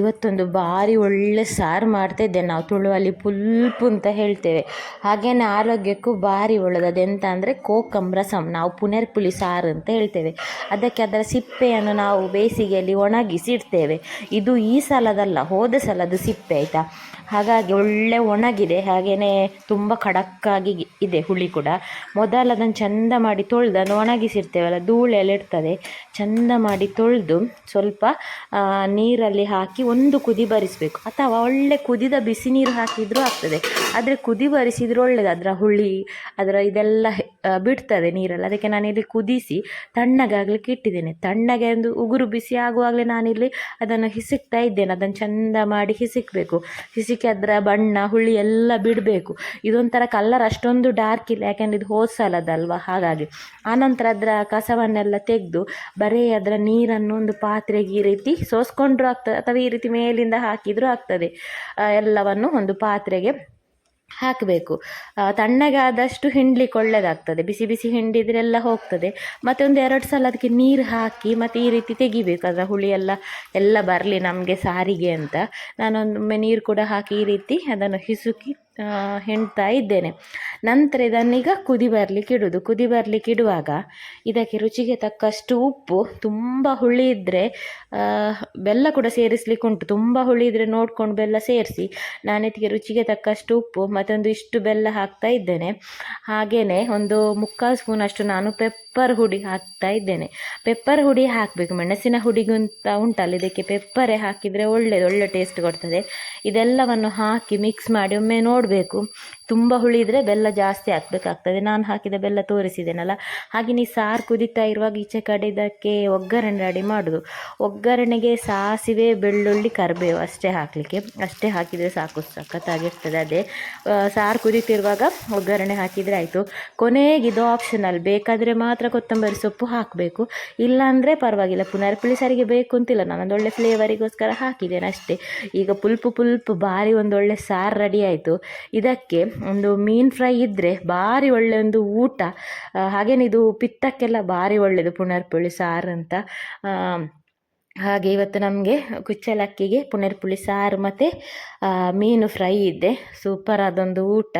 ಇವತ್ತೊಂದು ಭಾರಿ ಒಳ್ಳೆ ಸಾರು ಮಾಡ್ತಾಯಿದ್ದೆ ನಾವು ತುಳುವಲ್ಲಿ ಪುಲ್ಪು ಅಂತ ಹೇಳ್ತೇವೆ. ಹಾಗೇನೆ ಆರೋಗ್ಯಕ್ಕೂ ಭಾರಿ ಒಳ್ಳೆಯದು ಅದೆಂತ ಅಂದರೆ ಕೋಕಂ ರಸಂ ನಾವು ಪುನರ್ಪುಳಿ ಸಾರು ಅಂತ ಹೇಳ್ತೇವೆ. ಅದಕ್ಕೆ ಅದರ ಸಿಪ್ಪೆಯನ್ನು ನಾವು ಬೇಸಿಗೆಯಲ್ಲಿ ಒಣಗಿಸಿ ಇಡ್ತೇವೆ. ಇದು ಈ ಸಲದಲ್ಲ, ಹೋದ ಸಲದ ಸಿಪ್ಪೆ ಆಯಿತಾ? ಹಾಗಾಗಿ ಒಳ್ಳೆ ಒಣಗಿದೆ. ಹಾಗೆಯೇ ತುಂಬ ಖಡಕ್ಕಾಗಿ ಇದೆ ಹುಳಿ ಕೂಡ. ಮೊದಲು ಅದನ್ನು ಚಂದ ಮಾಡಿ ತೊಳೆದು ಅದನ್ನು ಒಣಗಿಸಿರ್ತೇವಲ್ಲ ಧೂಳೆಲ್ಲ ಇರ್ತದೆ. ಚಂದ ಮಾಡಿ ತೊಳೆದು ಸ್ವಲ್ಪ ನೀರಲ್ಲಿ ಹಾಕಿ ಒಂದು ಕುದಿ ಬರಿಸಬೇಕು. ಅಥವಾ ಒಳ್ಳೆ ಕುದಿದ ಬಿಸಿ ನೀರು ಹಾಕಿದರೂ ಆಗ್ತದೆ. ಆದರೆ ಕುದಿ ಬರಿಸಿದ್ರೆ ಒಳ್ಳೆಯದು ಅದರ ಹುಳಿ, ಅದರ ಇದೆಲ್ಲ ಬಿಡ್ತದೆ ನೀರಲ್ಲಿ. ಅದಕ್ಕೆ ನಾನಿಲ್ಲಿ ಕುದಿಸಿ ತಣ್ಣಗಾಗಲಿಕ್ಕೆ ಇಟ್ಟಿದ್ದೇನೆ ತಣ್ಣಗೆ ಒಂದು ಉಗುರು ಬಿಸಿ ಆಗುವಾಗಲೇ ನಾನಿಲ್ಲಿ ಅದನ್ನು ಹಿಸುಕ್ತಾ ಇದ್ದೇನೆ. ಅದನ್ನು ಚಂದ ಮಾಡಿ ಹಿಸಿಕ್ಬೇಕು. ಹಿಸಿಕಿ ಅದರ ಬಣ್ಣ, ಹುಳಿ ಎಲ್ಲ ಬಿಡಬೇಕು. ಇದೊಂಥರ ಕಲ್ಲರ್ ಅಷ್ಟೊಂದು ಡಾರ್ಕ್ ಇಲ್ಲ. ಯಾಕೆಂದ್ರೆ ಇದು ಹೋದ್ಸಲದಲ್ವ ಹಾಗಾಗಿ. ಆನಂತರ ಅದರ ಕಸವನ್ನೆಲ್ಲ ತೆಗೆದು ಬರೀ ಅದರ ನೀರನ್ನು ಒಂದು ಪಾತ್ರೆಗೆ ಈ ರೀತಿ ಸೋಸ್ಕೊಂಡ್ರೂ ಆಗ್ತದೆ ಅಥವಾ ಈ ರೀತಿ ಮೇಲಿಂದ ಹಾಕಿದರೂ ಆಗ್ತದೆ. ಎಲ್ಲವನ್ನು ಒಂದು ಪಾತ್ರೆಗೆ ಹಾಕಬೇಕು. ತಣ್ಣಗಾದಷ್ಟು ಹಿಂಡ್ಲಿಕ್ಕೆ ಒಳ್ಳೆಯದಾಗ್ತದೆ ಬಿಸಿ ಬಿಸಿ ಹಿಂಡಿದ್ರೆಲ್ಲ ಹೋಗ್ತದೆ. ಮತ್ತು ಒಂದು ಎರಡು ಸಲ ಅದಕ್ಕೆ ನೀರು ಹಾಕಿ ಮತ್ತು ಈ ರೀತಿ ತೆಗಿಬೇಕು. ಅದರ ಹುಳಿ ಎಲ್ಲ ಬರಲಿ ನಮಗೆ ಸಾರಿಗೆ ಅಂತ. ನಾನೊಂದೊಮ್ಮೆ ನೀರು ಕೂಡ ಹಾಕಿ ಈ ರೀತಿ ಅದನ್ನು ಹಿಸುಕಿ ಹೆಣ್ತಾ ಇದ್ದೇನೆ. ನಂತರ ಇದನ್ನೀಗ ಕುದಿ ಬರಲಿಕ್ಕೆ ಇಡುವುದು ಕುದಿ ಬರಲಿಕ್ಕೆ ಇಡುವಾಗ ಇದಕ್ಕೆ ರುಚಿಗೆ ತಕ್ಕಷ್ಟು ಉಪ್ಪು, ತುಂಬ ಹುಳಿ ಇದ್ದರೆ ಬೆಲ್ಲ ಕೂಡ ಸೇರಿಸ್ಲಿಕ್ಕೆ ಉಂಟು. ತುಂಬ ಹುಳಿ ಇದ್ದರೆ ನೋಡ್ಕೊಂಡು ಬೆಲ್ಲ ಸೇರಿಸಿ ನಾನಿದಕ್ಕೆ ರುಚಿಗೆ ತಕ್ಕಷ್ಟು ಉಪ್ಪು, ಮತ್ತೊಂದು ಇಷ್ಟು ಬೆಲ್ಲ ಹಾಕ್ತಾ ಇದ್ದೇನೆ. ಹಾಗೆಯೇ ಒಂದು ಮುಕ್ಕಾಲು ಸ್ಪೂನಷ್ಟು ನಾನು ಪೆಪ್ಪರ್ ಹುಡಿ ಹಾಕ್ತಾ ಇದ್ದೇನೆ. ಪೆಪ್ಪರ್ ಹುಡಿ ಹಾಕಬೇಕು. ಮೆಣಸಿನ ಹುಡಿಗುಂತ ಉಂಟಲ್ಲ, ಇದಕ್ಕೆ ಪೆಪ್ಪರೇ ಹಾಕಿದರೆ ಒಳ್ಳೆಯದು ಒಳ್ಳೆ ಟೇಸ್ಟ್ ಕೊಡ್ತದೆ. ಇದೆಲ್ಲವನ್ನು ಹಾಕಿ ಮಿಕ್ಸ್ ಮಾಡಿ ಒಮ್ಮೆ ನೋಡಬೇಕು. ತುಂಬ ಇದ್ರೆ ಬೆಲ್ಲ ಜಾಸ್ತಿ ಹಾಕಬೇಕಾಗ್ತದೆ. ನಾನು ಹಾಕಿದ ಬೆಲ್ಲ ತೋರಿಸಿದ್ದೇನಲ್ಲ ಹಾಗೆ ನೀವು ಸಾರು ಕುದೀತಾ ಇರುವಾಗ ಈಚೆ ಕಡೆ ಇದಕ್ಕೆ ಒಗ್ಗರಣೆ ರೆಡಿ ಮಾಡೋದು. ಒಗ್ಗರಣೆಗೆ ಸಾಸಿವೆ, ಬೆಳ್ಳುಳ್ಳಿ, ಕರಿಬೇವು ಅಷ್ಟೇ ಹಾಕಲಿಕ್ಕೆ. ಅಷ್ಟೇ ಹಾಕಿದರೆ ಸಾಕು. ಸಖತ್ತಾಗಿರ್ತದೆ ಅದೇ. ಸಾರು ಕುದೀತಿರುವಾಗ ಒಗ್ಗರಣೆ ಹಾಕಿದರೆ ಆಯಿತು. ಕೊನೆಗೆ ಇದು ಆಪ್ಷನಲ್ ಬೇಕಾದರೆ ಮಾತ್ರ ಕೊತ್ತಂಬರಿ ಸೊಪ್ಪು ಹಾಕಬೇಕು. ಇಲ್ಲಾಂದರೆ ಪರವಾಗಿಲ್ಲ. ಪುನರ್ಪುಳಿ ಸಾರಿಗೆ ಬೇಕು ಅಂತಿಲ್ಲ. ನಾನೊಂದು ಒಳ್ಳೆ ಫ್ಲೇವರಿಗೋಸ್ಕರ ಹಾಕಿದ್ದೇನೆ ಅಷ್ಟೇ. ಈಗ ಪುಲ್ಪು ಪುಲ್ಪು ಭಾರಿ ಒಂದೊಳ್ಳೆ ಸಾರು ರೆಡಿ ಆಯಿತು. ಇದಕ್ಕೆ ಒಂದು ಮೀನು ಫ್ರೈ ಇದ್ದರೆ ಭಾರಿ ಒಳ್ಳೆ ಒಂದು ಊಟ. ಹಾಗೇನು ಇದು ಪಿತ್ತಕ್ಕೆಲ್ಲ ಭಾರಿ ಒಳ್ಳೆಯದು ಪುನರ್ಪುಳಿ ಸಾರು ಅಂತ. ಹಾಗೆ ಇವತ್ತು ನಮಗೆ ಕುಚ್ಚಲಕ್ಕಿಗೆ ಪುನರ್ಪುಳಿ ಸಾರು ಮತ್ತು ಮೀನು ಫ್ರೈ ಇದ್ದೆ ಸೂಪರ್ ಅದೊಂದು ಊಟ.